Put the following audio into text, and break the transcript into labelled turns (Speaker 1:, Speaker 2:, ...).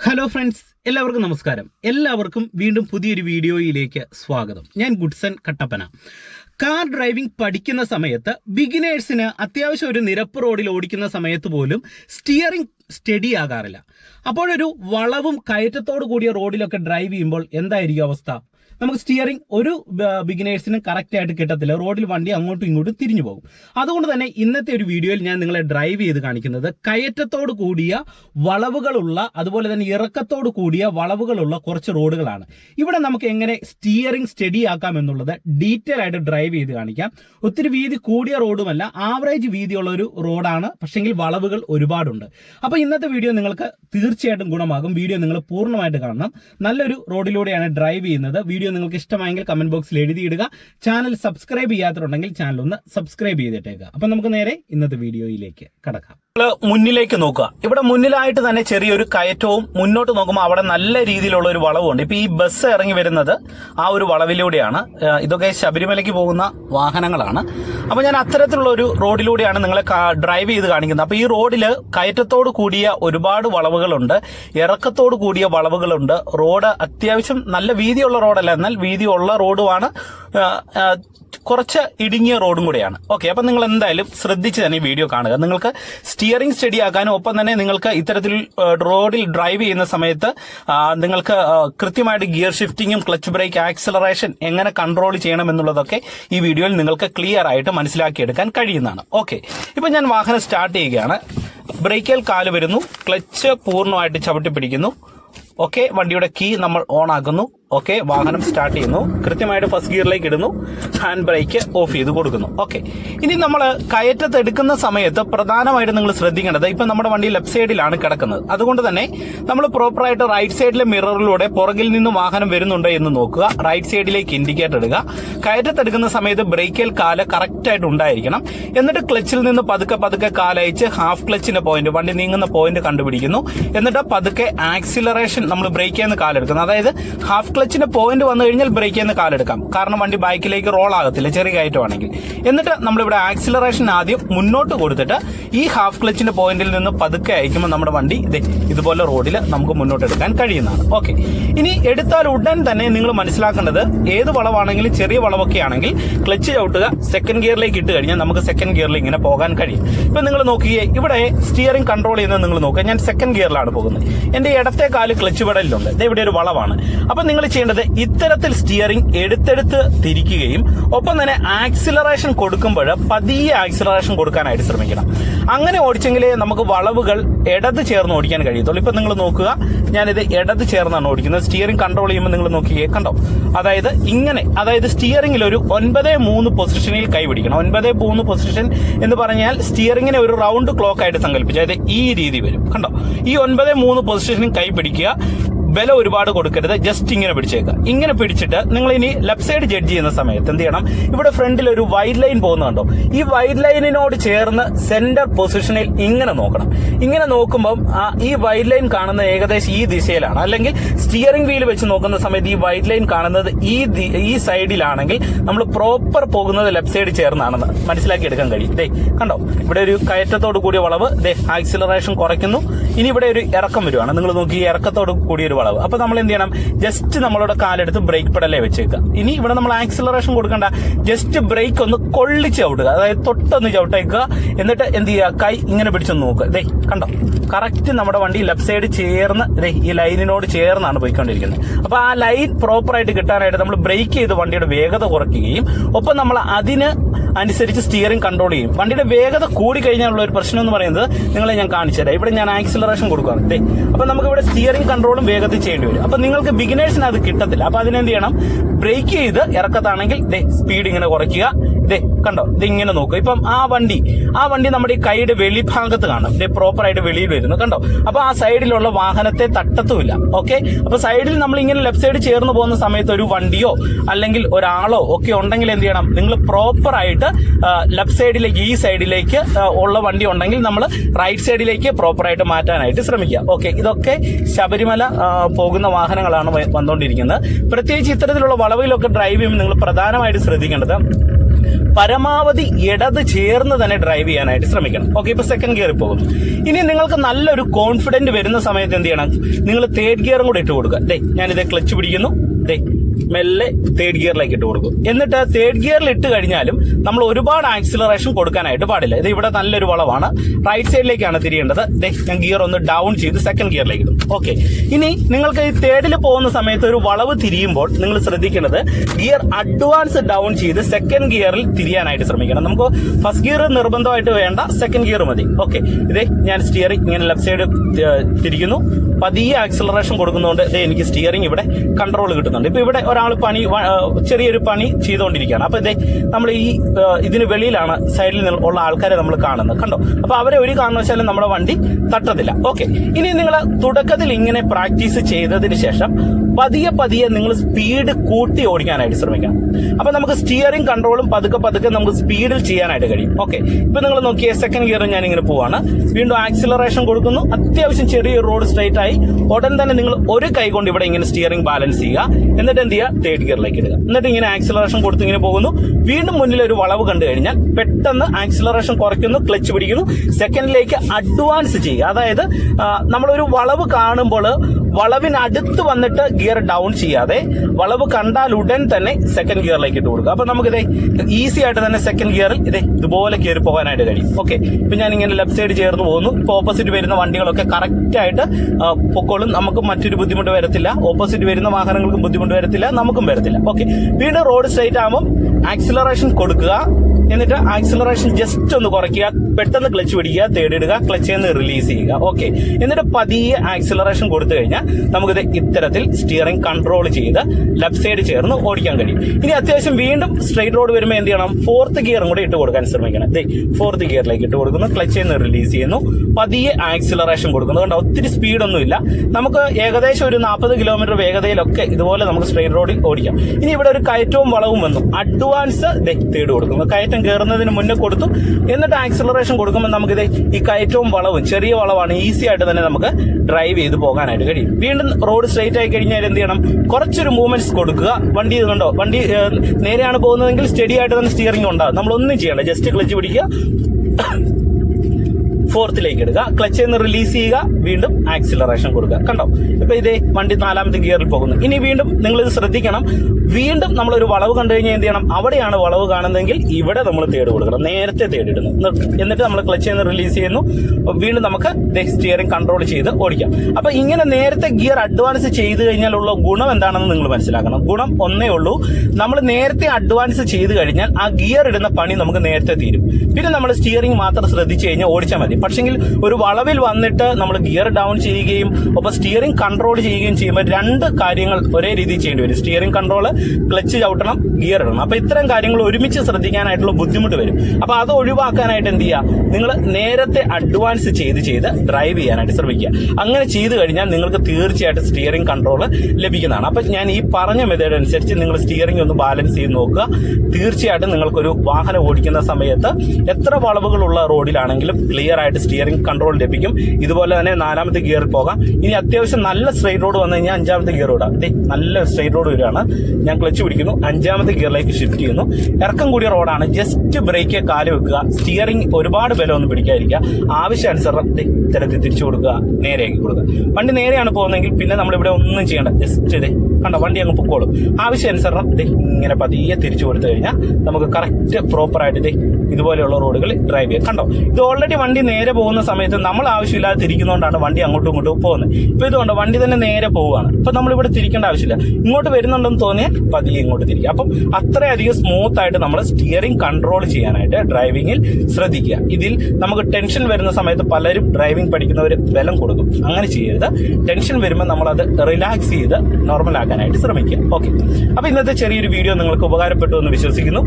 Speaker 1: Hello friends എല്ലാവർക്കും നമസ്കാരം. എല്ലാവർക്കും വീണ്ടും പുതിയൊരു വീഡിയോയിലേക്ക് സ്വാഗതം. ഞാൻ ഗുഡ്സൺ കട്ടപ്പന. കാർ ഡ്രൈവിംഗ് പഠിക്കുന്ന സമയത്ത് ബിഗിനേഴ്സിന് അത്യാവശ്യം ഒരു നിരപ്പ് റോഡിൽ ഓടിക്കുന്ന സമയത്ത് പോലും സ്റ്റിയറിംഗ് സ്റ്റഡി ആകാറില്ല. അപ്പോഴൊരു വളവും കയറ്റത്തോടു കൂടിയ റോഡിലൊക്കെ ഡ്രൈവ് ചെയ്യുമ്പോൾ എന്തായിരിക്കും അവസ്ഥ? നമുക്ക് സ്റ്റിയറിംഗ് ഒരു ബിഗിനേഴ്സിനും കറക്റ്റ് ആയിട്ട് കിട്ടത്തില്ല. റോഡിൽ വണ്ടി അങ്ങോട്ടും ഇങ്ങോട്ടും തിരിഞ്ഞു പോകും. അതുകൊണ്ട് തന്നെ ഇന്നത്തെ ഒരു വീഡിയോയിൽ ഞാൻ നിങ്ങളെ ഡ്രൈവ് ചെയ്ത് കാണിക്കുന്നത് കയറ്റത്തോട് കൂടിയ വളവുകളുള്ള അതുപോലെ തന്നെ ഇറക്കത്തോട് കൂടിയ വളവുകളുള്ള കുറച്ച് റോഡുകളാണ്. ഇവിടെ നമുക്ക് എങ്ങനെ സ്റ്റിയറിംഗ് സ്റ്റഡി ആക്കാം എന്നുള്ളത് ഡീറ്റെയിൽ ആയിട്ട് ഡ്രൈവ് ചെയ്ത് കാണിക്കാം. ഒത്തിരി വീതി കൂടിയ റോഡുമല്ല ആവറേജ് വീതിയുള്ള ഒരു റോഡാണ്. പക്ഷേങ്കിൽ വളവുകൾ ഒരുപാടുണ്ട്. അപ്പോൾ ഇന്നത്തെ വീഡിയോ നിങ്ങൾക്ക് തീർച്ചയായിട്ടും ഗുണമാകും. വീഡിയോ നിങ്ങൾ പൂർണമായിട്ട് കാണണം. നല്ലൊരു റോഡിലൂടെയാണ് ഡ്രൈവ് ചെയ്യുന്നത്. വീഡിയോ നിങ്ങൾക്ക് ഇഷ്ടമായെങ്കിൽ കമന്റ് ബോക്സിൽ എഴുതിയിടുക. ചാനൽ സബ്സ്ക്രൈബ് ചെയ്യാത്തതുണ്ടെങ്കിൽ ചാനൽ ഒന്ന് സബ്സ്ക്രൈബ് ചെയ്തിട്ടേക്കുക അപ്പം നമുക്ക് നേരെ ഇന്നത്തെ വീഡിയോയിലേക്ക് കടക്കാം. മുന്നിലേക്ക് നോക്കുക. ഇവിടെ മുന്നിലായിട്ട് തന്നെ ചെറിയൊരു കയറ്റവും മുന്നോട്ട് നോക്കുമ്പോൾ അവിടെ നല്ല രീതിയിലുള്ള ഒരു വളവുണ്ട് ഇപ്പൊ ഈ ബസ് ഇറങ്ങി വരുന്നത് ആ ഒരു വളവിലൂടെയാണ്. ഇതൊക്കെ ശബരിമലയ്ക്ക് പോകുന്ന വാഹനങ്ങളാണ്. അപ്പൊ ഞാൻ അത്തരത്തിലുള്ള ഒരു റോഡിലൂടെയാണ് നിങ്ങളെ ഡ്രൈവ് ചെയ്ത് കാണിക്കുന്നത്. അപ്പൊ ഈ റോഡിൽ കയറ്റത്തോട് കൂടിയ ഒരുപാട് വളവുകളുണ്ട്. ഇറക്കത്തോട് കൂടിയ വളവുകളുണ്ട്. റോഡ് അത്യാവശ്യം നല്ല വീതിയുള്ള റോഡല്ല. എന്നാൽ വീതിയുള്ള റോഡുമാണ്. കുറച്ച് ഇടുങ്ങിയ റോഡും കൂടെയാണ്. ഓക്കെ അപ്പൊ നിങ്ങൾ എന്തായാലും ശ്രദ്ധിച്ച് തന്നെ ഈ വീഡിയോ കാണുക. നിങ്ങൾക്ക് സ്റ്റിയറിംഗ് സ്റ്റഡി ആക്കാനും ഒപ്പം തന്നെ നിങ്ങൾക്ക് ഇത്തരത്തിൽ റോഡിൽ ഡ്രൈവ് ചെയ്യുന്ന സമയത്ത് നിങ്ങൾക്ക് കൃത്യമായിട്ട് ഗിയർ ഷിഫ്റ്റിങ്ങും ക്ലച്ച് ബ്രേക്ക് ആക്സലറേഷൻ എങ്ങനെ കൺട്രോൾ ചെയ്യണം എന്നുള്ളതൊക്കെ ഈ വീഡിയോയിൽ നിങ്ങൾക്ക് ക്ലിയർ ആയിട്ട് മനസ്സിലാക്കിയെടുക്കാൻ കഴിയുന്നതാണ്. ഓക്കെ. ഇപ്പൊ ഞാൻ വാഹനം സ്റ്റാർട്ട് ചെയ്യുകയാണ്. ബ്രേക്കിൽ കാൽ വരുന്നു. ക്ലച്ച് പൂർണമായിട്ട് ചവിട്ടി പിടിക്കുന്നു ഓക്കെ വണ്ടിയുടെ കീ നമ്മൾ ഓൺ ആക്കുന്നു. ഓക്കെ വാഹനം സ്റ്റാർട്ട് ചെയ്യുന്നു. കൃത്യമായിട്ട് ഫസ്റ്റ് ഗിയറിലേക്ക് ഇടുന്നു. ഹാൻഡ് ബ്രേക്ക് ഓഫ് ചെയ്ത് കൊടുക്കുന്നു. ഓക്കെ ഇനി നമ്മൾ കയറ്റത്ത് എടുക്കുന്ന സമയത്ത് പ്രധാനമായിട്ട് നിങ്ങൾ ശ്രദ്ധിക്കേണ്ടത് ഇപ്പൊ നമ്മുടെ വണ്ടി ലെഫ്റ്റ് സൈഡിലാണ് കിടക്കുന്നത്. അതുകൊണ്ട് തന്നെ നമ്മൾ പ്രോപ്പറായിട്ട് റൈറ്റ് സൈഡിലെ മിററിലൂടെ പുറകിൽ നിന്ന് വാഹനം വരുന്നുണ്ടോ എന്ന് നോക്കുക. റൈറ്റ് സൈഡിലേക്ക് ഇൻഡിക്കേറ്റർ ഇടുക. കയറ്റത്ത് എടുക്കുന്ന സമയത്ത് ബ്രേക്കിൽ കാൽ കറക്റ്റ് ആയിട്ട് ഉണ്ടായിരിക്കണം. എന്നിട്ട് ക്ലച്ചിൽ നിന്ന് പതുക്കെ പതുക്കെ കാലയച്ച് ഹാഫ് ക്ലച്ചിന്റെ പോയിന്റ് വണ്ടി നീങ്ങുന്ന പോയിന്റ് കണ്ടുപിടിക്കുന്നു. എന്നിട്ട് പതുക്കെ ആക്സിലറേഷൻ നമ്മൾ ബ്രേക്ക് ചെയ്യുന്ന കാലെടുക്കുന്നത് അതായത് ഹാഫ് ക്ലച്ചിന്റെ പോയിന്റ് വന്നു കഴിഞ്ഞാൽ ബ്രേക്ക് ചെയ്യുന്ന കാലെടുക്കാം. കാരണം വണ്ടി ബൈക്കിലേക്ക് റോൾ ആകത്തില്ല ചെറിയ കയറ്റമാണെങ്കിൽ. എന്നിട്ട് നമ്മളിവിടെ ആക്സിലറേഷൻ ആദ്യം മുന്നോട്ട് കൊടുത്തിട്ട് ഈ ഹാഫ് ക്ലച്ചിന്റെ പോയിന്റിൽ നിന്ന് പതുക്കെ അയക്കുമ്പോൾ നമ്മുടെ വണ്ടി ഇതുപോലെ റോഡിൽ നമുക്ക് മുന്നോട്ട് എടുക്കാൻ കഴിയുന്നതാണ്. ഓക്കെ ഇനി എടുത്താൽ ഉടൻ തന്നെ നിങ്ങൾ മനസ്സിലാക്കേണ്ടത് ഏത് വളവാണെങ്കിലും ചെറിയ വളവൊക്കെ ആണെങ്കിൽ ക്ലച്ച് ചവിട്ടുക സെക്കൻഡ് ഗിയറിലേക്ക് ഇട്ട് കഴിഞ്ഞാൽ നമുക്ക് സെക്കൻഡ് ഗിയറിൽ ഇങ്ങനെ പോകാൻ കഴിയും. ഇപ്പൊ നിങ്ങൾ നോക്കിയേ ഇവിടെ സ്റ്റിയറിംഗ് കൺട്രോൾ ചെയ്യുന്നത് നിങ്ങൾ നോക്കുക. ഞാൻ സെക്കൻഡ് ഗിയറിലാണ് പോകുന്നത്. എന്റെ ഇടത്തെ കാൽ ക്ലച്ച് പെടലിലുണ്ട്. ഇത് ഇവിടെ ഒരു വളവാണ്. അപ്പൊ നിങ്ങൾ ചെയ്യേണ്ടത് ഇത്തരത്തിൽ സ്റ്റിയറിംഗ് എടുത്തെടുത്ത് തിരിക്കുകയും ഒപ്പം തന്നെ ആക്സിലറേഷൻ കൊടുക്കുമ്പോൾ പതിയെ ആക്സിലറേഷൻ കൊടുക്കാനായിട്ട് ശ്രമിക്കണം. അങ്ങനെ ഓടിച്ചെങ്കിലേ നമുക്ക് വളവുകൾ ഇടത് ചേർന്ന് ഓടിക്കാൻ കഴിയത്തുള്ളൂ. ഇപ്പൊ നിങ്ങൾ നോക്കുക ഞാനിത് ഇടത് ചേർന്നാണ് ഓടിക്കുന്നത്. സ്റ്റിയറിംഗ് കൺട്രോൾ ചെയ്യുമ്പോൾ നിങ്ങൾ നോക്കിയേ കണ്ടോ? അതായത് ഇങ്ങനെ അതായത് സ്റ്റിയറിംഗിൽ ഒരു ഒൻപത് മൂന്ന് പൊസിഷനിൽ കൈപിടിക്കണം ഒൻപത് മൂന്ന് പൊസിഷൻ എന്ന് പറഞ്ഞാൽ സ്റ്റിയറിംഗിനെ ഒരു റൗണ്ട് ക്ലോക്ക് ആയിട്ട് സങ്കല്പിച്ചു അതായത് ഈ രീതി വരും. കണ്ടോ? ഈ ഒൻപത് മൂന്ന് പൊസിഷനിൽ കൈ പിടിക്കുക ബലം ഒരുപാട് കൊടുക്കരുത് ജസ്റ്റ് ഇങ്ങനെ പിടിച്ചേക്കുക ഇങ്ങനെ പിടിച്ചിട്ട് നിങ്ങൾ ഇനി ലെഫ്റ്റ് സൈഡ് ജഡ്ജ് ചെയ്യുന്ന സമയത്ത് എന്ത് ചെയ്യണം? ഇവിടെ ഫ്രണ്ടിൽ ഒരു വൈഡ് ലൈൻ പോകുന്നുണ്ടോ ഈ വൈഡ് ലൈനിനോട് ചേർന്ന് സെന്റർ പൊസിഷനിൽ ഇങ്ങനെ നോക്കണം. ഇങ്ങനെ നോക്കുമ്പോൾ ഈ വൈഡ് ലൈൻ കാണുന്ന ഏകദേശം ഈ ദിശയിലാണ്. അല്ലെങ്കിൽ സ്റ്റിയറിംഗ് വീൽ വെച്ച് നോക്കുന്ന സമയത്ത് ഈ വൈഡ് ലൈൻ കാണുന്നത് ഈ ഈ സൈഡിലാണെങ്കിൽ നമ്മൾ പ്രോപ്പർ പോകുന്നത് ലെഫ്റ്റ് സൈഡ് ചേർന്നാണെന്ന് മനസ്സിലാക്കി എടുക്കാൻ കഴിയും. ദേ കണ്ടോ? ഇവിടെ ഒരു കയറ്റത്തോട് കൂടിയ വളവ് ദേ ആക്സിലറേഷൻ കുറയ്ക്കുന്നു. ഇനി ഇവിടെ ഒരു ഇറക്കം വരുവാണ്. നിങ്ങൾ നോക്കി ഈ ഇറക്കത്തോട് കൂടിയ ഒരു വളവ് അപ്പൊ നമ്മൾ എന്ത് ചെയ്യണം? ജസ്റ്റ് നമ്മളുടെ കാലെടുത്ത് ബ്രേക്ക് പെടലേ വെച്ചേക്കുക ഇനി ഇവിടെ നമ്മൾ ആക്സിലറേഷൻ കൊടുക്കണ്ട. ജസ്റ്റ് ബ്രേക്ക് ഒന്ന് കൊള്ളി ചവിട്ടുക. അതായത് തൊട്ടൊന്ന് ചവിട്ടേക്കുക എന്നിട്ട് എന്ത് ചെയ്യുക? കൈ ഇങ്ങനെ പിടിച്ചൊന്ന് നോക്കുക. ദേ കണ്ടോ? കറക്റ്റ് നമ്മുടെ വണ്ടി ലെഫ്റ്റ് സൈഡ് ചേർന്ന് ദേ ഈ ലൈനിനോട് ചേർന്നാണ് പോയിക്കൊണ്ടിരിക്കുന്നത്. അപ്പൊ ആ ലൈൻ പ്രോപ്പർ ആയിട്ട് കിട്ടാനായിട്ട് നമ്മൾ ബ്രേക്ക് ചെയ്ത് വണ്ടിയുടെ വേഗത കുറയ്ക്കുകയും ഒപ്പം നമ്മൾ അതിന് അനുസരിച്ച് സ്റ്റിയറിംഗ് കൺട്രോൾ ചെയ്യും. വണ്ടിയുടെ വേഗത കൂടി കഴിഞ്ഞാലുള്ള ഒരു പ്രശ്നം എന്ന് പറയുന്നത് നിങ്ങളെ ഞാൻ കാണിച്ചു തരാം ഇവിടെ ഞാൻ ആക്സിലറേഷൻ കൊടുക്കുകയാണ്. ദേ അപ്പൊ നമുക്ക് ഇവിടെ സ്റ്റിയറിംഗ് കൺട്രോളും വേഗത്തിൽ ചെയ്യേണ്ടി വരും. അപ്പൊ നിങ്ങൾക്ക് ബിഗിനേഴ്സിന് അത് കിട്ടത്തില്ല. അപ്പൊ അതിനെന്ത് ചെയ്യണം? ബ്രേക്ക് ചെയ്ത് ഇറക്കത്താണെങ്കിൽ സ്പീഡ് ഇങ്ങനെ കുറയ്ക്കുക. ദേ കണ്ടോ? ഇത് ഇങ്ങനെ നോക്കുക ഇപ്പം ആ വണ്ടി ആ വണ്ടി നമ്മുടെ ഈ കൈയുടെ വെളിഭാഗത്ത് കാണും. ദേ പ്രോപ്പർ ആയിട്ട് വെളിയിൽ വരുന്നു. കണ്ടോ? അപ്പൊ ആ സൈഡിലുള്ള വാഹനത്തെ തട്ടത്തുമില്ല. ഓക്കെ? അപ്പൊ സൈഡിൽ നമ്മൾ ഇങ്ങനെ ലെഫ്റ്റ് സൈഡ് ചേർന്ന് പോകുന്ന സമയത്ത് ഒരു വണ്ടിയോ അല്ലെങ്കിൽ ഒരാളോ ഒക്കെ ഉണ്ടെങ്കിൽ എന്ത് ചെയ്യണം? നിങ്ങൾ പ്രോപ്പർ ആയിട്ട് ലെഫ്റ്റ് സൈഡിലേക്ക് ഈ സൈഡിലേക്ക് ഉള്ള വണ്ടി ഉണ്ടെങ്കിൽ നമ്മൾ റൈറ്റ് സൈഡിലേക്ക് പ്രോപ്പർ ആയിട്ട് മാറ്റാനായിട്ട് ശ്രമിക്കുക. ഓക്കെ? ഇതൊക്കെ ശബരിമല പോകുന്ന വാഹനങ്ങളാണ് വന്നുകൊണ്ടിരിക്കുന്നത് പ്രത്യേകിച്ച് ഇത്തരത്തിലുള്ള വളവിലൊക്കെ ഡ്രൈവ് ചെയ്യുമ്പോൾ നിങ്ങൾ പ്രധാനമായിട്ട് ശ്രദ്ധിക്കേണ്ടത് പരമാവധി ഇടത് ചേർന്ന് തന്നെ ഡ്രൈവ് ചെയ്യാനായിട്ട് ശ്രമിക്കണം. ഓക്കെ ഇപ്പൊ സെക്കൻഡ് ഗിയറിൽ പോകും ഇനി നിങ്ങൾക്ക് നല്ലൊരു കോൺഫിഡന്റ് വരുന്ന സമയത്ത് എന്ത് ചെയ്യണം? നിങ്ങൾ തേർഡ് ഗിയറും കൂടെ ഇട്ട് കൊടുക്കുക. ദേ ഞാനിത് ക്ലച്ച് പിടിക്കുന്നു. ദേ മെല്ലെ തേർഡ് ഗിയറിലേക്ക് ഇട്ട് കൊടുക്കും. എന്നിട്ട് തേർഡ് ഗിയറിൽ ഇട്ട് കഴിഞ്ഞാലും നമ്മൾ ഒരുപാട് ആക്സിലറേഷൻ കൊടുക്കാനായിട്ട് പാടില്ല. ഇത് ഇവിടെ നല്ലൊരു വളവാണ്. റൈറ്റ് സൈഡിലേക്കാണ് തിരിയേണ്ടത്. ഞാൻ ഗിയർ ഒന്ന് ഡൗൺ ചെയ്ത് സെക്കൻഡ് ഗിയറിലേക്ക് ഇടും. ഓക്കെ ഇനി നിങ്ങൾക്ക് ഈ തേർഡിൽ പോകുന്ന സമയത്ത് ഒരു വളവ് തിരിയുമ്പോൾ നിങ്ങൾ ശ്രദ്ധിക്കേണ്ടത് ഗിയർ അഡ്വാൻസ് ഡൗൺ ചെയ്ത് സെക്കൻഡ് ഗിയറിൽ തിരിയാനായിട്ട് ശ്രമിക്കണം. നമുക്ക് ഫസ്റ്റ് ഗിയർ നിർബന്ധമായിട്ട് വേണ്ട സെക്കൻഡ് ഗിയർ മതി. ഓക്കെ ഇതേ ഞാൻ സ്റ്റിയറിംഗ് ഇങ്ങനെ ലെഫ്റ്റ് സൈഡ് തിരിക്കുന്നു. പതിയെ ആക്സിലറേഷൻ കൊടുക്കുന്നതുകൊണ്ട് എനിക്ക് സ്റ്റിയറിംഗ് ഇവിടെ കൺട്രോൾ കിട്ടുന്നുണ്ട്. ഇപ്പൊ ഇവിടെ ഒരാൾ പണി ചെറിയൊരു പണി ചെയ്തുകൊണ്ടിരിക്കുകയാണ്. അപ്പൊ ഇതേ നമ്മൾ ഈ ഇതിന് വെളിയിലാണ് സൈഡിൽ ഉള്ള ആൾക്കാരെ നമ്മൾ കാണുന്നത്. കണ്ടോ? അപ്പൊ അവരെ ഒരു കാരണവശാലും നമ്മുടെ വണ്ടി തട്ടത്തില്ല ഓക്കെ. ഇനി നിങ്ങൾ തുടക്കത്തിൽ ഇങ്ങനെ പ്രാക്ടീസ് ചെയ്തതിന് ശേഷം പതിയെ പതിയെ നിങ്ങൾ സ്പീഡ് കൂട്ടി ഓടിക്കാനായിട്ട് ശ്രമിക്കണം. അപ്പൊ നമുക്ക് സ്റ്റിയറിംഗ് കൺട്രോളും പതുക്കെ പതുക്കെ നമുക്ക് സ്പീഡിൽ ചെയ്യാനായിട്ട് കഴിയും. ഓക്കെ. ഇപ്പൊ നിങ്ങൾ നോക്കിയ സെക്കൻഡ് ഗിയർ ഞാൻ ഇങ്ങനെ പോവാണ്. വീണ്ടും ആക്സിലറേഷൻ കൊടുക്കുന്നു. അത്യാവശ്യം ചെറിയ റോഡ് സ്ട്രൈറ്റ് ആയി. ഉടൻ തന്നെ നിങ്ങൾ ഒരു കൈ കൊണ്ട് ഇവിടെ ഇങ്ങനെ സ്റ്റിയറിംഗ് ബാലൻസ് ചെയ്യുക. എന്നിട്ട് എന്ത് ചെയ്യുക? തേർഡ് ഗിയറിലേക്ക് ഇടുക. എന്നിട്ട് ഇങ്ങനെ ആക്സിലറേഷൻ കൊടുത്ത് ഇങ്ങനെ പോകുന്നു. വീണ്ടും മുന്നിൽ ഒരു വളവ് കണ്ടു കഴിഞ്ഞാൽ പെട്ടെന്ന് ആക്സിലറേഷൻ കുറയ്ക്കുന്നു ക്ലച്ച് പിടിക്കുന്നു. സെക്കൻഡിലേക്ക് അഡ്വാൻസ് ചെയ്യുക. അതായത് നമ്മളൊരു വളവ് കാണുമ്പോൾ വളവിനടുത്ത് വന്നിട്ട് ഗിയർ ഡൗൺ ചെയ്യാതെ വളവ് കണ്ടാൽ ഉടൻ തന്നെ സെക്കൻഡ് ഗിയറിലേക്ക് ഇട്ട് കൊടുക്കുക. അപ്പൊ നമുക്കിത് ഈസി ആയിട്ട് തന്നെ സെക്കൻഡ് ഗിയറിൽ ഇതേ ഇതുപോലെ കയറി പോകാനായിട്ട് കഴിയും. ഓക്കെ ഇപ്പൊ ഞാൻ ഇങ്ങനെ ലെഫ്റ്റ് സൈഡ് ചേർന്ന് പോകുന്നു. ഇപ്പൊ ഓപ്പോസിറ്റ് വരുന്ന വണ്ടികളൊക്കെ കറക്റ്റ് ആയിട്ട് പൊക്കോളും. നമുക്ക് മറ്റൊരു ബുദ്ധിമുട്ട് വരത്തില്ല. ഓപ്പോസിറ്റ് വരുന്ന വാഹനങ്ങൾക്കും ബുദ്ധിമുട്ട് വരത്തില്ല. നമുക്കും വരത്തില്ല. ഓക്കെ വീണ്ടും റോഡ് സ്ട്രൈറ്റ് ആകുമ്പോൾ ആക്സിലറേഷൻ കൊടുക്കുക. എന്നിട്ട് ആക്സിലറേഷൻ ജസ്റ്റ് ഒന്ന് കുറയ്ക്കുക പെട്ടെന്ന് ക്ലച്ച് പിടിക്കുക തേടിടുക ക്ലച്ച് നിന്ന് റിലീസ് ചെയ്യുക. ഓക്കെ എന്നിട്ട് പതിയെ ആക്സിലറേഷൻ കൊടുത്തു കഴിഞ്ഞാൽ നമുക്കിത് ഇത്തരത്തിൽ സ്റ്റിയറിംഗ് കൺട്രോൾ ചെയ്ത് ലെഫ്റ്റ് സൈഡ് ചേർന്ന് ഓടിക്കാൻ കഴിയും. ഇനി അത്യാവശ്യം വീണ്ടും സ്ട്രെയിറ്റ് റോഡ് വരുമ്പോൾ എന്ത് ചെയ്യണം? ഫോർത്ത് ഗിയറും കൂടെ ഇട്ട് കൊടുക്കാൻ ശ്രമിക്കണം. ദേ ഫോർത്ത് ഗിയറിലേക്ക് ഇട്ട് കൊടുക്കുന്നു ക്ലച്ച് നിന്ന് റിലീസ് ചെയ്യുന്നു. പതിയെ ആക്സിലറേഷൻ കൊടുക്കുന്നു. കണ്ടോ ഒത്തിരി സ്പീഡൊന്നും ഇല്ല നമുക്ക് ഏകദേശം ഒരു നാൽപ്പത് കിലോമീറ്റർ വേഗതയിലൊക്കെ ഇതുപോലെ നമുക്ക് സ്ട്രെയിറ്റ് റോഡിൽ ഓടിക്കാം. ഇനി ഇവിടെ ഒരു കയറ്റവും വളവും വന്നു. അഡ്വാൻസ് തേട് കൊടുക്കുന്നു. കയറ്റം കയറുന്നതിന് മുന്നേ കൊടുത്തു. എന്നിട്ട് ആക്സിലറേഷൻ കൊടുക്കുമ്പോൾ നമുക്കിത് ഈ കയറ്റവും വളവും ചെറിയ വളവാണ് ഈസി ആയിട്ട് തന്നെ നമുക്ക് ഡ്രൈവ് ചെയ്ത് പോകാനായിട്ട് കഴിയും. വീണ്ടും റോഡ് സ്ട്രൈറ്റ് ആയി കഴിഞ്ഞാൽ എന്ത് ചെയ്യണം? കുറച്ചൊരു മൂവ്മെന്റ്സ് കൊടുക്കുക. വണ്ടി ഇതുണ്ടോ? വണ്ടി നേരെയാണ് പോകുന്നതെങ്കിൽ സ്റ്റഡി ആയിട്ട് തന്നെ സ്റ്റിയറിംഗ് ഉണ്ടാകും നമ്മളൊന്നും ചെയ്യണ്ട. ജസ്റ്റ് ക്ലച്ച് പിടിക്കുക. ഫോർത്തിലേക്ക് എടുക്കുക ക്ലച്ച് നിന്ന് റിലീസ് ചെയ്യുക. വീണ്ടും ആക്സിലറേഷൻ കൊടുക്കുക. കണ്ടോ? ഇപ്പൊ ഇതേ വണ്ടി നാലാമത്തെ ഗിയറിൽ പോകുന്നു. ഇനി വീണ്ടും നിങ്ങൾ ഇത് ശ്രദ്ധിക്കണം. വീണ്ടും നമ്മൾ ഒരു വളവ് കണ്ടു കഴിഞ്ഞാൽ എന്ത് ചെയ്യണം? അവിടെയാണ് വളവ് കാണുന്നതെങ്കിൽ ഇവിടെ നമ്മൾ തേട് കൊടുക്കണം. നേരത്തെ നിർത്തും. എന്നിട്ട് നമ്മൾ ക്ലച്ച് നിന്ന് റിലീസ് ചെയ്യുന്നു. വീണ്ടും നമുക്ക് സ്റ്റിയറിംഗ് കൺട്രോൾ ചെയ്ത് ഓടിക്കാം. അപ്പൊ ഇങ്ങനെ നേരത്തെ ഗിയർ അഡ്വാൻസ് ചെയ്ത് കഴിഞ്ഞാലുള്ള ഗുണം എന്താണെന്ന് നിങ്ങൾ മനസ്സിലാക്കണം. ഗുണം ഒന്നേ ഉള്ളൂ. നമ്മൾ നേരത്തെ അഡ്വാൻസ് ചെയ്ത് കഴിഞ്ഞാൽ ആ ഗിയർ ഇടുന്ന പണി നമുക്ക് നേരത്തെ തീരും. പിന്നെ നമ്മൾ സ്റ്റിയറിംഗ് മാത്രം ശ്രദ്ധിച്ചു കഴിഞ്ഞാൽ ഓടിച്ചാൽ മതി. പക്ഷെങ്കിൽ ഒരു വളവിൽ വന്നിട്ട് നമ്മൾ ഗിയർ ഡൗൺ ചെയ്യുകയും ഒപ്പം സ്റ്റിയറിംഗ് കൺട്രോൾ ചെയ്യുകയും ചെയ്യുമ്പോൾ രണ്ട് കാര്യങ്ങൾ ഒരേ രീതിയിൽ ചെയ്യേണ്ടി വരും. സ്റ്റിയറിംഗ് കൺട്രോൾ ക്ലച്ച് ചവിട്ടണം ഗിയർ ഇടണം. അപ്പൊ ഇത്തരം കാര്യങ്ങൾ ഒരുമിച്ച് ശ്രദ്ധിക്കാനായിട്ടുള്ള ബുദ്ധിമുട്ട് വരും. അപ്പൊ അത് ഒഴിവാക്കാനായിട്ട് എന്ത് ചെയ്യുക നിങ്ങൾ നേരത്തെ അഡ്വാൻസ് ചെയ്ത് ചെയ്ത് ഡ്രൈവ് ചെയ്യാനായിട്ട് ശ്രമിക്കുക. അങ്ങനെ ചെയ്തു കഴിഞ്ഞാൽ നിങ്ങൾക്ക് തീർച്ചയായിട്ടും സ്റ്റിയറിംഗ് കൺട്രോൾ ലഭിക്കുന്നതാണ്. അപ്പൊ ഞാൻ ഈ പറഞ്ഞ മെത്തേഡ് അനുസരിച്ച് നിങ്ങൾ സ്റ്റിയറിംഗ് ഒന്ന് ബാലൻസ് ചെയ്ത് നോക്കുക. തീർച്ചയായിട്ടും നിങ്ങൾക്കൊരു വാഹനം ഓടിക്കുന്ന സമയത്ത് എത്ര വളവുകളുള്ള റോഡിലാണെങ്കിലും ക്ലിയർ ആയിട്ട് സ്റ്റിയറിംഗ് കൺട്രോൾ ലഭിക്കും. ഇതുപോലെ തന്നെ നാലാമത്തെ ഗിയറിൽ പോകാം. ഇനി അത്യാവശ്യം നല്ല സ്ട്രെയിറ്റ് റോഡ് വന്നു കഴിഞ്ഞാൽ അഞ്ചാമത്തെ ഗിയർ ദേ, നല്ല സ്ട്രെയിറ്റ് റോഡ് വരികയാണ്. ഞാൻ ക്ലച്ച് പിടിക്കുന്നു. അഞ്ചാമത്തെ ഗിയറിലേക്ക് ഷിഫ്റ്റ് ചെയ്യുന്നു. ഇറക്കം കൂടിയ റോഡാണ് ജസ്റ്റ് ബ്രേക്ക് കാൽ വെക്കുക. സ്റ്റിയറിംഗ് ഒരുപാട് ബലമൊന്നും പിടിക്കാതിരിക്കുക. ആവശ്യാനുസരണം ഇത്തരത്തിൽ തിരിച്ചു കൊടുക്കുക. നേരെയാക്കി കൊടുക്കുക. വണ്ടി നേരെയാണ് പോകുന്നതെങ്കിൽ പിന്നെ നമ്മളിവിടെ ഒന്നും ചെയ്യേണ്ട. ജസ്റ്റ് ഇതേ കണ്ട? വണ്ടി അങ്ങ് പൊക്കോളും. ആവശ്യാനുസരണം ദേ ഇങ്ങനെ പതിയെ തിരിച്ചു കൊടുത്തു കഴിഞ്ഞാൽ നമുക്ക് കറക്റ്റ് പ്രോപ്പറായിട്ട് ദേ ഇതുപോലെയുള്ള റോഡുകളിൽ ഡ്രൈവ് ചെയ്യുക കണ്ടോ? ഇത് ഓൾറെഡി വണ്ടി നേരെ പോകുന്ന സമയത്ത് നമ്മൾ ആവശ്യമില്ലാതെ തിരിക്കുന്നതുകൊണ്ടാണ് വണ്ടി അങ്ങോട്ടും ഇങ്ങോട്ടും പോകുന്നത്. ഇപ്പൊ ഇതുകൊണ്ട് വണ്ടി തന്നെ നേരെ പോവുകയാണ്. ഇപ്പൊ നമ്മൾ ഇവിടെ തിരിക്കേണ്ട ആവശ്യമില്ല. ഇങ്ങോട്ട് വരുന്നുണ്ടെന്ന് തോന്നിയാൽ പതിയെ ഇങ്ങോട്ട് തിരിക്കുക. അപ്പം അത്രയധികം സ്മൂത്ത് ആയിട്ട് നമ്മൾ സ്റ്റിയറിംഗ് കൺട്രോൾ ചെയ്യാനായിട്ട് ഡ്രൈവിംഗിൽ ശ്രദ്ധിക്കുക. ഇതിൽ നമുക്ക് ടെൻഷൻ വരുന്ന സമയത്ത് പലരും ഡ്രൈവിംഗ് പഠിക്കുന്നവർ ബലം കൊടുക്കും. അങ്ങനെ ചെയ്യരുത്. ടെൻഷൻ വരുമ്പോൾ നമ്മൾ അത് റിലാക്സ് ചെയ്ത് നോർമൽ ആക്കാനായിട്ട് ശ്രമിക്കുക. ഓക്കെ അപ്പൊ ഇന്നത്തെ ചെറിയൊരു വീഡിയോ നിങ്ങൾക്ക് ഉപകാരപ്പെട്ടു എന്ന് വിശ്വസിക്കുന്നു.